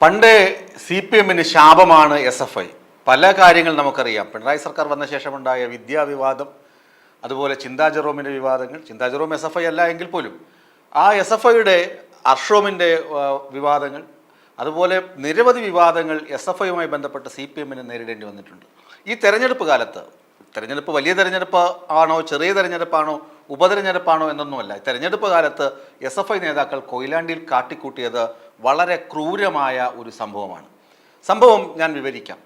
പണ്ട് C P എമ്മിന് ശാപമാണ് എസ് എഫ് ഐ. പല കാര്യങ്ങൾ നമുക്കറിയാം. പിണറായി സർക്കാർ വന്ന ശേഷമുണ്ടായ വിദ്യാവിവാദം അതുപോലെ ചിന്താ ജെറോമിന്റെ വിവാദങ്ങൾ. ചിന്താ ജെറോം എസ് എഫ് ഐ അല്ല എങ്കിൽ പോലും ആ എസ് എഫ് ഐയുടെ അർഷോമിന്റെ വിവാദങ്ങൾ അതുപോലെ നിരവധി വിവാദങ്ങൾ എസ് എഫ് ഐയുമായി ബന്ധപ്പെട്ട് സി പി എമ്മിന് നേരിടേണ്ടി വന്നിട്ടുണ്ട്. ഈ തെരഞ്ഞെടുപ്പ് കാലത്ത് തെരഞ്ഞെടുപ്പ് വലിയ തെരഞ്ഞെടുപ്പ് ആണോ ചെറിയ തെരഞ്ഞെടുപ്പാണോ ഉപതെരഞ്ഞെടുപ്പാണോ എന്നൊന്നുമല്ല. തെരഞ്ഞെടുപ്പ് കാലത്ത് എസ് എഫ് ഐ നേതാക്കൾ കൊയിലാണ്ടിയിൽ കാട്ടിക്കൂട്ടിയത് വളരെ ക്രൂരമായ ഒരു സംഭവമാണ്. സംഭവം ഞാൻ വിവരിക്കാം.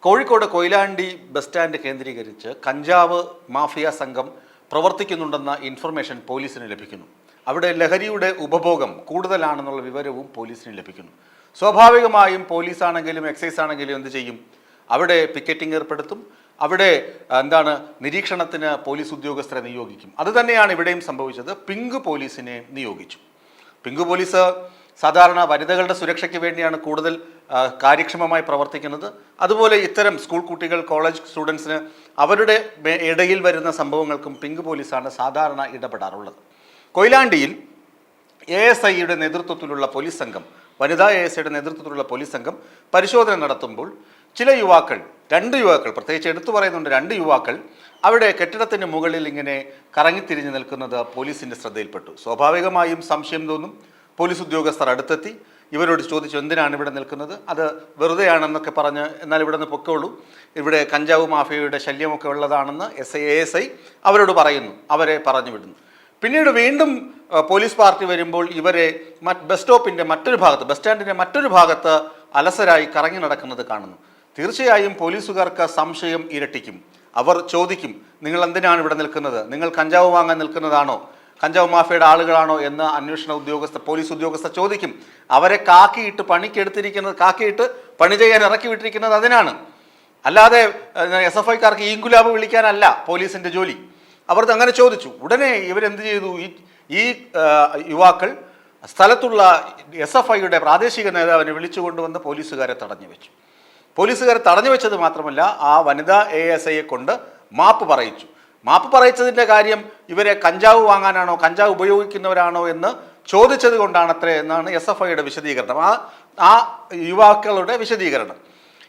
കോഴിക്കോട് കൊയിലാണ്ടി ബസ് സ്റ്റാൻഡ് കേന്ദ്രീകരിച്ച് കഞ്ചാവ് മാഫിയ സംഘം പ്രവർത്തിക്കുന്നുണ്ടെന്ന ഇൻഫർമേഷൻ പോലീസിന് ലഭിക്കുന്നു. അവിടെ ലഹരിയുടെ ഉപഭോഗം കൂടുതലാണെന്നുള്ള വിവരവും പോലീസിന് ലഭിക്കുന്നു. സ്വാഭാവികമായും പോലീസാണെങ്കിലും എക്സൈസ് ആണെങ്കിലും എന്ത് ചെയ്യും? അവിടെ പിക്കറ്റിംഗ് ഏർപ്പെടുത്തും. അവിടെ എന്താണ് നിരീക്ഷണത്തിന് പോലീസ് ഉദ്യോഗസ്ഥരെ നിയോഗിക്കും. അതുതന്നെയാണ് ഇവിടെയും സംഭവിച്ചത്. പിങ്ക് പോലീസിനെ നിയോഗിച്ചു. പിങ്ക് പോലീസ് സാധാരണ വനിതകളുടെ സുരക്ഷയ്ക്ക് വേണ്ടിയാണ് കൂടുതൽ കാര്യക്ഷമമായി പ്രവർത്തിക്കുന്നത്. അതുപോലെ ഇത്തരം സ്കൂൾ കുട്ടികൾ കോളേജ് സ്റ്റുഡൻസിന് അവരുടെ ഇടയിൽ വരുന്ന സംഭവങ്ങൾക്കും പിങ്ക് പോലീസാണ് സാധാരണ ഇടപെടാറുള്ളത്. കൊയിലാണ്ടിയിൽ എ എസ് ഐയുടെ നേതൃത്വത്തിലുള്ള പോലീസ് സംഘം വനിതാ എ എസ് ഐയുടെ നേതൃത്വത്തിലുള്ള പോലീസ് സംഘം പരിശോധന നടത്തുമ്പോൾ ചില യുവാക്കൾ രണ്ട് യുവാക്കൾ പ്രത്യേകിച്ച് എടുത്തു പറയുന്നുണ്ട് രണ്ട് യുവാക്കൾ അവിടെ കെട്ടിടത്തിന് മുകളിൽ ഇങ്ങനെ കറങ്ങിത്തിരിഞ്ഞ് നിൽക്കുന്നത് പോലീസിന്റെ ശ്രദ്ധയിൽപ്പെട്ടു. സ്വാഭാവികമായും സംശയം തോന്നും പോലീസ് ഉദ്യോഗസ്ഥർ അടുത്തെത്തി. ഇവരോട് ചോദിച്ചു എന്തിനാണ് ഇവിടെ നിൽക്കുന്നത്? അത് വെറുതെയാണെന്നൊക്കെ പറഞ്ഞ് എന്നാൽ ഇവിടെ നിന്ന് പൊക്കോളൂ. ഇവിടെ കഞ്ചാവ് മാഫിയയുടെ ശല്യമൊക്കെ ഉള്ളതാണെന്ന് എസ് ഐ എസ് ഐ അവരോട് പറയുന്നു. അവരെ പറഞ്ഞു വിടുന്നു. പിന്നീട് വീണ്ടും പോലീസ് പാർട്ടി വരുമ്പോൾ ഇവരെ ബസ് സ്റ്റോപ്പിന്റെ മറ്റൊരു ഭാഗത്ത് ബസ് സ്റ്റാൻഡിന്റെ മറ്റൊരു ഭാഗത്ത് അലസരായി കറങ്ങി നടക്കുന്നത് കാണുന്നു. തീർച്ചയായും പോലീസുകാർക്ക് സംശയം ഇരട്ടിക്കും. അവർ ചോദിക്കും നിങ്ങൾ എന്തിനാണ് ഇവിടെ നിൽക്കുന്നത്? നിങ്ങൾ കഞ്ചാവ് വാങ്ങാൻ നിൽക്കുന്നതാണോ? കഞ്ചാവ് മാഫിയയുടെ ആളുകളാണോ എന്ന് അന്വേഷണ ഉദ്യോഗസ്ഥ പോലീസ് ഉദ്യോഗസ്ഥ ചോദിക്കും. അവരെ കാക്കിയിട്ട് പണിക്കെടുത്തിരിക്കുന്നത് കാക്കിയിട്ട് പണി ചെയ്യാൻ ഇറക്കി വിട്ടിരിക്കുന്നത് അതിനാണ്. അല്ലാതെ എസ് എഫ് ഐക്കാർക്ക് ഈങ്കുലാബ് വിളിക്കാനല്ല പോലീസിന്റെ ജോലി. അവർ അങ്ങനെ ചോദിച്ചു. ഉടനെ ഇവരെന്ത് ചെയ്തു? ഈ ഈ യുവാക്കൾ സ്ഥലത്തുള്ള എസ് എഫ് ഐയുടെ പ്രാദേശിക നേതാവിനെ വിളിച്ചു കൊണ്ടുവന്ന് പോലീസുകാരെ തടഞ്ഞു വെച്ചു. പോലീസുകാരെ തടഞ്ഞു വെച്ചത് മാത്രമല്ല ആ വനിതാ എ എസ് ഐയെ കൊണ്ട് മാപ്പ് പറയിച്ചു. മാപ്പ് പറയിച്ചതിന്റെ കാര്യം ഇവരെ കഞ്ചാവ് വാങ്ങാനാണോ കഞ്ചാവ് ഉപയോഗിക്കുന്നവരാണോ എന്ന് ചോദിച്ചത് കൊണ്ടാണത്രേ എന്നാണ് എസ് എഫ് ഐയുടെ വിശദീകരണം. ആ ആ യുവാക്കളുടെ വിശദീകരണം.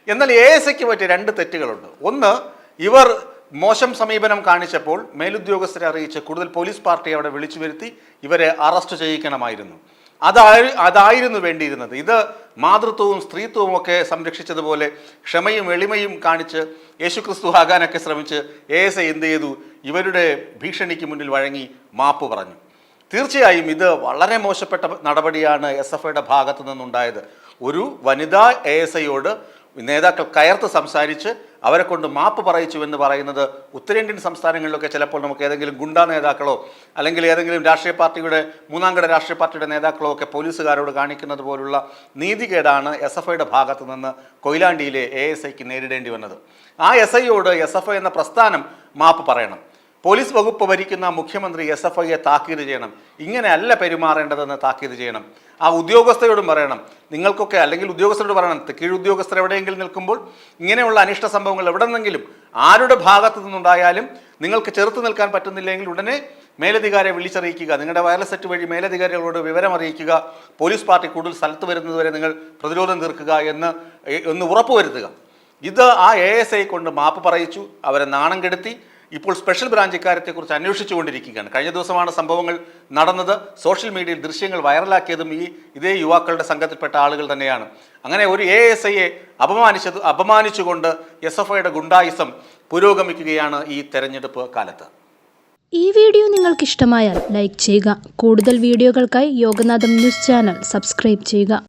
എന്നാൽ എ എസ് ഐക്ക് പറ്റിയ രണ്ട് തെറ്റുകളുണ്ട്. ഒന്ന് ഇവർ മോശം സമീപനം കാണിച്ചപ്പോൾ മേലുദ്യോഗസ്ഥരെ അറിയിച്ച് കൂടുതൽ പോലീസ് പാർട്ടി അവിടെ വിളിച്ചു വരുത്തി ഇവരെ അറസ്റ്റ് ചെയ്യിക്കണമായിരുന്നു. അതായി അതായിരുന്നു വേണ്ടിയിരുന്നത്. ഇത് മാതൃത്വവും സ്ത്രീത്വവും ഒക്കെ സംരക്ഷിച്ചതുപോലെ ക്ഷമയും എളിമയും കാണിച്ച് യേശുക്രിസ്തു ആകാനൊക്കെ ശ്രമിച്ച് എ എസ് എന്ത് ചെയ്തു? ഇവരുടെ ഭീഷണിക്ക് മുന്നിൽ വഴങ്ങി മാപ്പ് പറഞ്ഞു. തീർച്ചയായും ഇത് വളരെ മോശപ്പെട്ട നടപടിയാണ് എസ് എഫ് ഐയുടെ ഭാഗത്തു നിന്നുണ്ടായത് ഒരു വനിതാ എ എസ് ഐയോട് നേതാക്കൾ കയർത്ത് സംസാരിച്ച് അവരെ കൊണ്ട് മാപ്പ് പറയിച്ചു എന്ന് പറയുന്നത് ഉത്തരേന്ത്യൻ സംസ്ഥാനങ്ങളിലൊക്കെ ചിലപ്പോൾ നമുക്ക് ഏതെങ്കിലും ഗുണ്ടാ നേതാക്കളോ അല്ലെങ്കിൽ ഏതെങ്കിലും രാഷ്ട്രീയ പാർട്ടിയുടെ മൂന്നാംകട രാഷ്ട്രീയ പാർട്ടിയുടെ നേതാക്കളോ ഒക്കെ പോലീസുകാരോട് കാണിക്കുന്നത് പോലുള്ള നീതികേടാണ് എസ് എഫ് ഐയുടെ ഭാഗത്ത് നിന്ന് കൊയിലാണ്ടിയിലെ എ എസ് ഐക്ക് നേരിടേണ്ടി വന്നത്. ആ എസ് ഐയോട് എസ് എഫ് ഐ എന്ന പ്രസ്ഥാനം മാപ്പ് പറയണം. പോലീസ് വകുപ്പ് ഭരിക്കുന്ന മുഖ്യമന്ത്രി എസ് എഫ് ഐയെ താക്കീത് ചെയ്യണം. ഇങ്ങനെയല്ല പെരുമാറേണ്ടതെന്ന് താക്കീത് ചെയ്യണം. ആ ഉദ്യോഗസ്ഥരോടും പറയണം. നിങ്ങൾക്കൊക്കെ അല്ലെങ്കിൽ ഉദ്യോഗസ്ഥരോട് പറയണം. കീഴുദ്യോഗസ്ഥർ എവിടെയെങ്കിലും നിൽക്കുമ്പോൾ ഇങ്ങനെയുള്ള അനിഷ്ട സംഭവങ്ങൾ എവിടെ നിന്നെങ്കിലും ആരുടെ ഭാഗത്തു നിന്നുണ്ടായാലും നിങ്ങൾക്ക് ചെറുത്ത് നിൽക്കാൻ പറ്റുന്നില്ലെങ്കിൽ ഉടനെ മേലധികാരിയെ വിളിച്ചറിയിക്കുക. നിങ്ങളുടെ വയർലെസ് സെറ്റ് വഴി മേലധികാരികളോട് വിവരം അറിയിക്കുക. പോലീസ് പാർട്ടി കൂടുതൽ സ്ഥലത്ത് വരുന്നതുവരെ നിങ്ങൾ പ്രതിരോധം തീർക്കുക എന്ന് എന്ന് ഉറപ്പുവരുത്തുക. ഇത് ആ എ എസ് ഐ കൊണ്ട് മാപ്പ് പറയിച്ചു. അവരെ നാണം കെടുത്തി. ഇപ്പോൾ സ്പെഷ്യൽ ബ്രാഞ്ച് ഇക്കാര്യത്തെക്കുറിച്ച് അന്വേഷിച്ചുകൊണ്ടിരിക്കുകയാണ്. കഴിഞ്ഞ ദിവസമാണ് സംഭവങ്ങൾ നടന്നത്. സോഷ്യൽ മീഡിയയിൽ ദൃശ്യങ്ങൾ വൈറലാക്കിയതും ഈ ഇതേ യുവാക്കളുടെ സംഘത്തിൽപ്പെട്ട ആളുകൾ തന്നെയാണ്. അങ്ങനെ ഒരു എ എസ് ഐയെ അപമാനിച്ചത് അപമാനിച്ചുകൊണ്ട് എസ് എഫ് ഐയുടെ ഗുണ്ടായിസം പുരോഗമിക്കുകയാണ് ഈ തെരഞ്ഞെടുപ്പ് കാലത്ത്. ഈ വീഡിയോ നിങ്ങൾക്ക് ഇഷ്ടമായാൽ ലൈക്ക് ചെയ്യുക. കൂടുതൽ വീഡിയോകൾക്കായി യോഗനാഥം ന്യൂസ് ചാനൽ സബ്സ്ക്രൈബ് ചെയ്യുക.